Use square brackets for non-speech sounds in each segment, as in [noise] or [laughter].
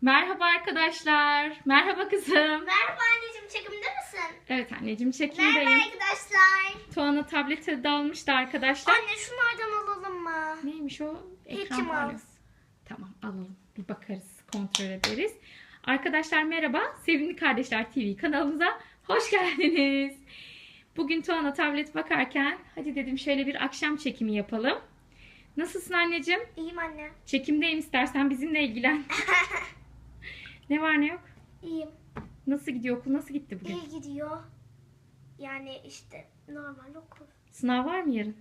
Merhaba arkadaşlar. Merhaba kızım. Merhaba anneciğim çekimde misin? Evet anneciğim Merhaba çekimdeyim. arkadaşlar. Tuana tableti dalmıştı arkadaşlar. Anne şunlardan alalım mı? Neymiş o? Ekran paneli. Tamam alalım. Bir bakarız. Kontrol ederiz. Arkadaşlar merhaba. Sevimli Kardeşler TV kanalımıza hoş geldiniz. Bugün Tuana tablet bakarken hadi dedim şöyle bir akşam çekimi yapalım. Nasılsın anneciğim? İyiyim anne. Çekimdeyim istersen bizimle ilgilen. [laughs] ne var ne yok? İyiyim. Nasıl gidiyor okul? Nasıl gitti bugün? İyi gidiyor. Yani işte normal okul. Sınav var mı yarın?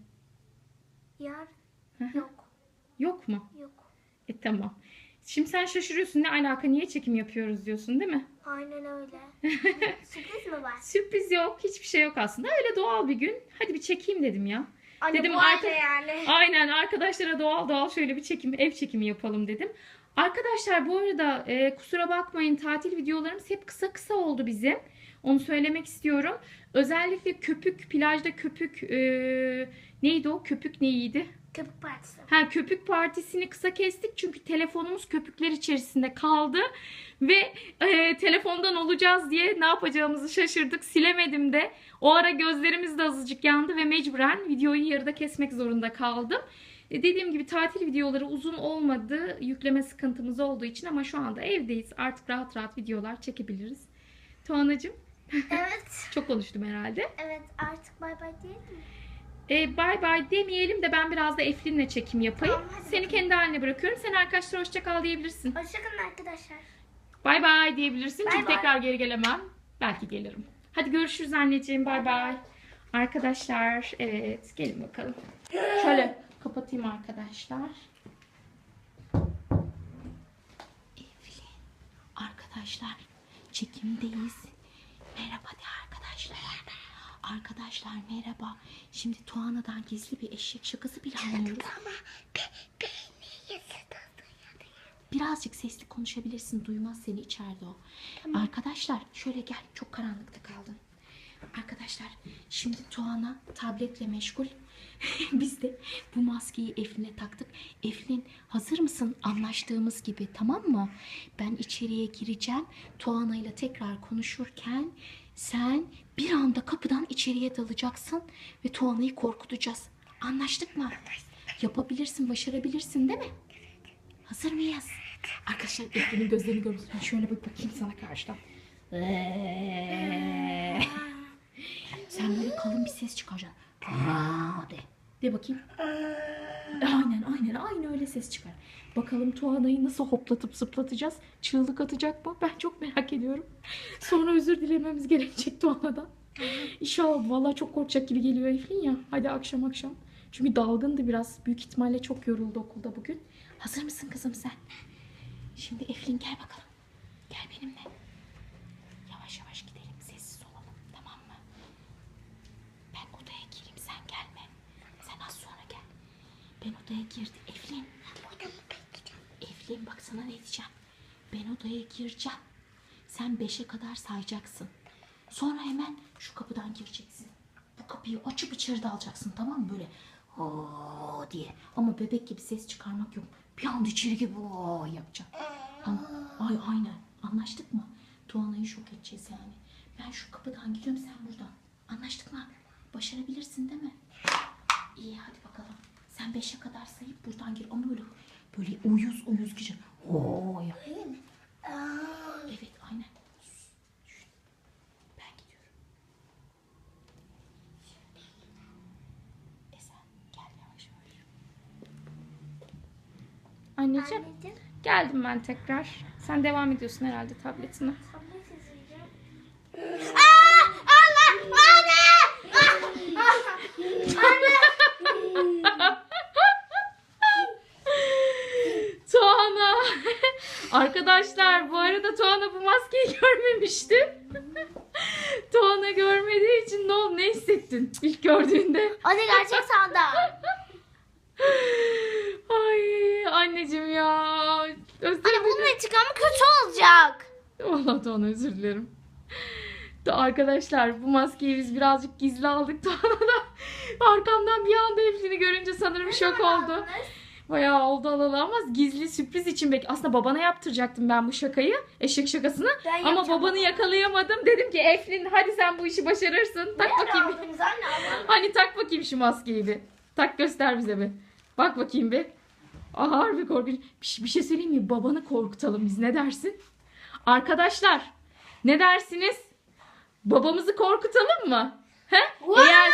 Yarın yok. Yok mu? Yok. E tamam. Şimdi sen şaşırıyorsun ne alaka niye çekim yapıyoruz diyorsun değil mi? Aynen öyle. [laughs] Sürpriz mi var? Sürpriz yok hiçbir şey yok aslında öyle doğal bir gün. Hadi bir çekeyim dedim ya. Anne Dedim bu arka- yani. Aynen arkadaşlara doğal doğal şöyle bir çekim ev çekimi yapalım dedim. Arkadaşlar bu arada e, kusura bakmayın tatil videolarımız hep kısa kısa oldu bizim. Onu söylemek istiyorum. Özellikle köpük plajda köpük e, neydi o köpük neydi? Köpük partisi. Ha köpük partisini kısa kestik çünkü telefonumuz köpükler içerisinde kaldı ve e, telefondan olacağız diye ne yapacağımızı şaşırdık. Silemedim de. O ara gözlerimiz de azıcık yandı ve mecburen videoyu yarıda kesmek zorunda kaldım. E, dediğim gibi tatil videoları uzun olmadı. Yükleme sıkıntımız olduğu için ama şu anda evdeyiz. Artık rahat rahat videolar çekebiliriz. Tuğanacığım Evet. [laughs] çok konuştum herhalde. Evet artık bay bay diyelim mi? E, bay bay demeyelim de ben biraz da Eflin'le çekim yapayım. Tamam, hadi Seni bakalım. kendi haline bırakıyorum. Sen arkadaşlar hoşça kal diyebilirsin. Hoşçakalın arkadaşlar. Bay bay diyebilirsin. Bay Çünkü bay. tekrar geri gelemem. Belki gelirim. Hadi görüşürüz anneciğim. Bay bay. Arkadaşlar evet gelin bakalım. Şöyle kapatayım arkadaşlar. Eflin. Arkadaşlar çekimdeyiz. Merhaba de arkadaşlar. Arkadaşlar merhaba. Şimdi Tuana'dan gizli bir eşek şakası planlıyoruz. Birazcık sesli konuşabilirsin. Duymaz seni içeride o. Arkadaşlar şöyle gel. Çok karanlıkta kaldın. Arkadaşlar şimdi Tuana tabletle meşgul. [laughs] Biz de bu maskeyi Eflin'e taktık. Eflin hazır mısın? Anlaştığımız gibi tamam mı? Ben içeriye gireceğim. Tuana ile tekrar konuşurken sen bir anda kapıdan içeriye dalacaksın ve Tuana'yı korkutacağız. Anlaştık mı? Yapabilirsin, başarabilirsin değil mi? Hazır mıyız? Arkadaşlar Eflin'in gözlerini görüyorsun. Şöyle bir bakayım sana karşıdan. Sen böyle kalın bir ses çıkaracaksın. Aa de. Bakayım. Aynen aynen aynı öyle ses çıkar. Bakalım Tuana'yı nasıl hoplatıp zıplatacağız? Çığlık atacak mı? Ben çok merak ediyorum. Sonra özür dilememiz gerekecek Tuana'dan. İnşallah vallahi çok korkacak gibi geliyor Eflin ya. Hadi akşam akşam. Çünkü dalgındı biraz. Büyük ihtimalle çok yoruldu okulda bugün. Hazır mısın kızım sen? Şimdi Eflin gel bakalım. Gel benimle. Yavaş yavaş gidelim. Sessiz olalım. Tamam mı? Ben odaya gireyim sen gelme. Sen az sonra gel. Odaya girdim. Eflin. Eflin bak sana ne diyeceğim. Ben odaya gireceğim. Sen beşe kadar sayacaksın. Sonra hemen şu kapıdan gireceksin. Bu kapıyı açıp içeri dalacaksın tamam mı? Böyle "Aa" diye. Ama bebek gibi ses çıkarmak yok. Bir anda içeri gibi "Aa" yapacaksın. Tamam. Ay aynen. Anlaştık mı? Tuana'yı şok edeceğiz yani. Ben şu kapıdan giriyorum sen buradan. Anlaştık mı? Başarabilirsin değil mi? İyi hadi bakalım. Sen beşe kadar sayıp buradan gir. Ama böyle böyle uyuz uyuz gireceksin. Oo yap. Evet aynen. Ben gidiyorum. E sen gel yavaş yavaş. Anneciğim Anneciğim. geldim ben tekrar. Sen devam ediyorsun herhalde tabletine. Tablet izleyeceğim. Aa! Allah! Anne! Ah! Anne! [laughs] Tuana. Arkadaşlar bu arada Tuana bu maskeyi [laughs] görmemişti. [laughs] Tuana görmediği için ne oldu ne hissettin ilk gördüğünde? Anne gerçek sandım. [laughs] Ay anneciğim ya. Özür Anne dilerim. bunun intikamı kötü olacak. Vallahi Tuana özür dilerim. Da arkadaşlar bu maskeyi biz birazcık gizli aldık Tuana da arkamdan bir anda Eflin'i görünce sanırım şok oldu. Bayağı oldu alalı ama gizli sürpriz için bek. Aslında babana yaptıracaktım ben bu şakayı. Eşek şakasını. Ben ama yapacağım babanı ama. yakalayamadım. Dedim ki Eflin hadi sen bu işi başarırsın. Tak Nerede bakayım. aldınız anne Allah'ım? [laughs] Hani tak bakayım şu maskeyi bir. Tak göster bize bir. Bak bakayım bir. Aha harbi korkunç. Bir, şey- bir şey söyleyeyim mi? Babanı korkutalım biz. Ne dersin? Arkadaşlar ne dersiniz? Babamızı korkutalım mı? He? Eğer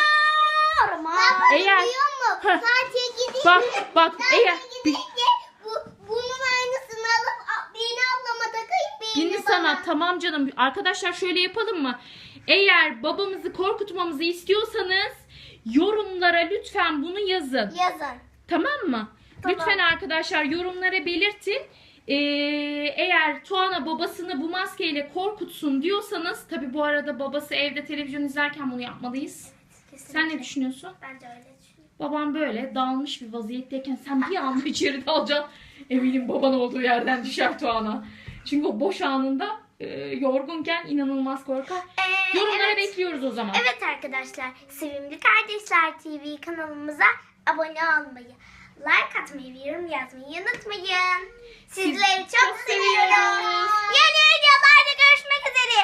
Ama eğer Biliyor musun? Heh. Gidince, bak bak eğer gidince bu, bunun aynısını alıp beni ablama takayım. Beni Şimdi sana tamam canım. Arkadaşlar şöyle yapalım mı? Eğer babamızı korkutmamızı istiyorsanız yorumlara lütfen bunu yazın. Yazın. Tamam mı? Tamam. Lütfen arkadaşlar yorumlara belirtin. Ee, eğer Tuana babasını bu maskeyle korkutsun diyorsanız tabi bu arada babası evde televizyon izlerken bunu yapmalıyız. Sen ne düşünüyorsun? Bence öyle düşünüyorum. Babam böyle dalmış bir vaziyetteyken sen bir anda içeri dalacaksın. Eminim baban olduğu yerden düşer Tuana. Çünkü o boş anında e, yorgunken inanılmaz korkar. Ee, Yorumlara evet. bekliyoruz o zaman. Evet arkadaşlar, Sevimli Kardeşler TV kanalımıza abone olmayı, like atmayı ve yorum yazmayı unutmayın. Sizleri çok, çok seviyoruz. seviyoruz. Yeni videolarda görüşmek üzere.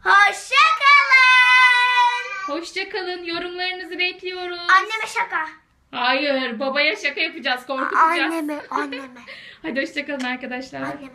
Hoşçakalın. Hoşçakalın. Yorumlarınızı bekliyoruz. Anneme şaka. Hayır babaya şaka yapacağız korkutacağız. Anneme, anneme, [laughs] Hadi hoşçakalın arkadaşlar. anneme.